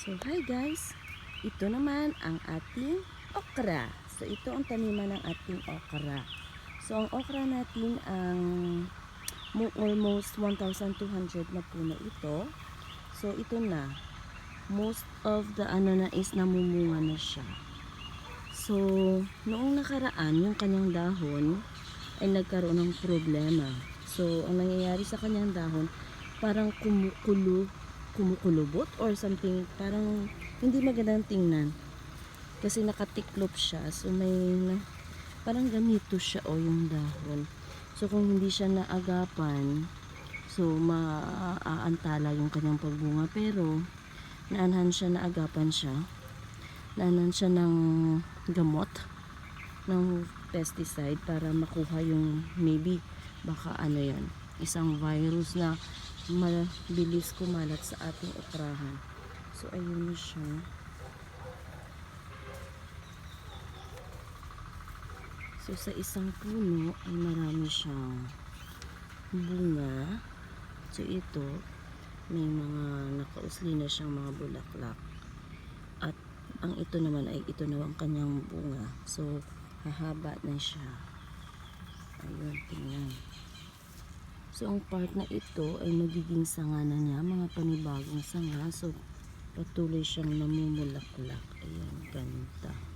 So, hi guys! Ito naman ang ating okra. So, ito ang taniman ng ating okra. So, ang okra natin ang mo- almost 1,200 na puno ito. So, ito na. Most of the ano na is namumunga na siya. So, noong nakaraan, yung kanyang dahon ay nagkaroon ng problema. So, ang nangyayari sa kanyang dahon, parang kumukulo, kumukulubot or something, parang hindi magandang tingnan. Kasi nakatiklop siya. So, may na- parang ganito siya o yung dahon. So, kung hindi siya naagapan, so, maaantala yung kanyang pagbunga. Pero, naanhan siya, naagapan siya. Naanhan siya ng gamot, ng pesticide para makuha yung maybe, baka ano yan, isang virus na mabilis kumalat sa ating okrahan. So, ayun na siya. So, sa isang puno ay marami siyang bunga. So, ito, may mga nakausli na siyang mga bulaklak. At ang ito naman ay ito na ang kanyang bunga. So, hahaba na siya. Ayun, tingnan. So, ang part na ito ay magiging sanga na niya, mga panibagong sanga. So, patuloy siyang namumulaklak. Ayan, ganyan.